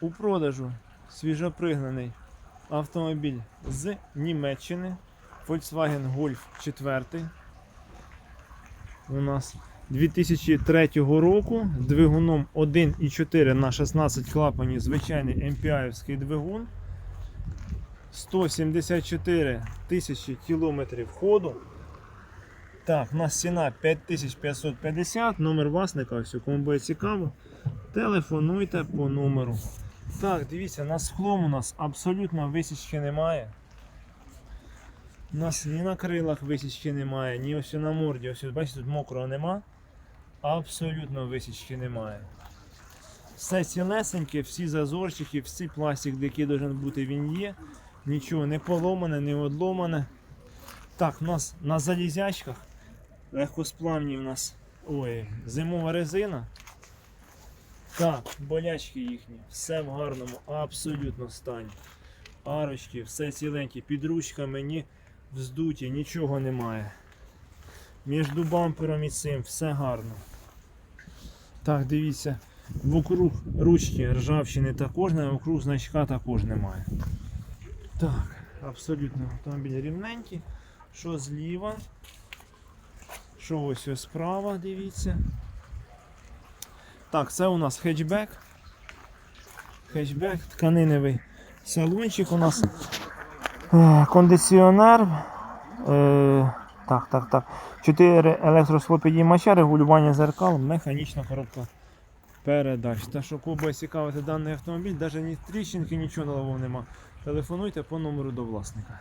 У продажу свіжопригнаний автомобіль з Німеччини. Volkswagen Golf 4. У нас 2003 року двигуном 1,4 на 16 клапанів, звичайний MPI-овський двигун. 174 тисячі кілометрів ходу. Так, у нас ціна 5550, номер власника, все, кому буде цікаво, телефонуйте по номеру. Так, дивіться, на склом у нас абсолютно висічки немає. У нас ні на крилах висічки немає, ні ось на морді. Ось, бачите, тут мокрого нема. Абсолютно висічки немає. Все цілесеньке, всі зазорчики, всі пластик, який має бути, він є. Нічого не поломане, не одломане. Так, у нас на залізячках легкосплавні у нас ой, зимова резина. Так, болячки їхні, все в гарному, абсолютно стані. Арочки, все ціленькі, під ручками ні вздуті, нічого немає. Між бампером і цим все гарно. Так, дивіться, вокруг ручки ржавчини також, немає, вокруг значка також немає. Так, абсолютно автомобіль рівненький. Що зліва? Що ось ось справа, дивіться. Так, це у нас хетчбек. Хетчбек, тканиневий салончик у нас. Е, Кондиціонер. Е, так, так, так. 4 електросхлопідіймача, регулювання зеркал, механічна коробка передач. Та що кого цікавити даний автомобіль, навіть ні тріщинки, нічого на лову нема. Телефонуйте по номеру до власника.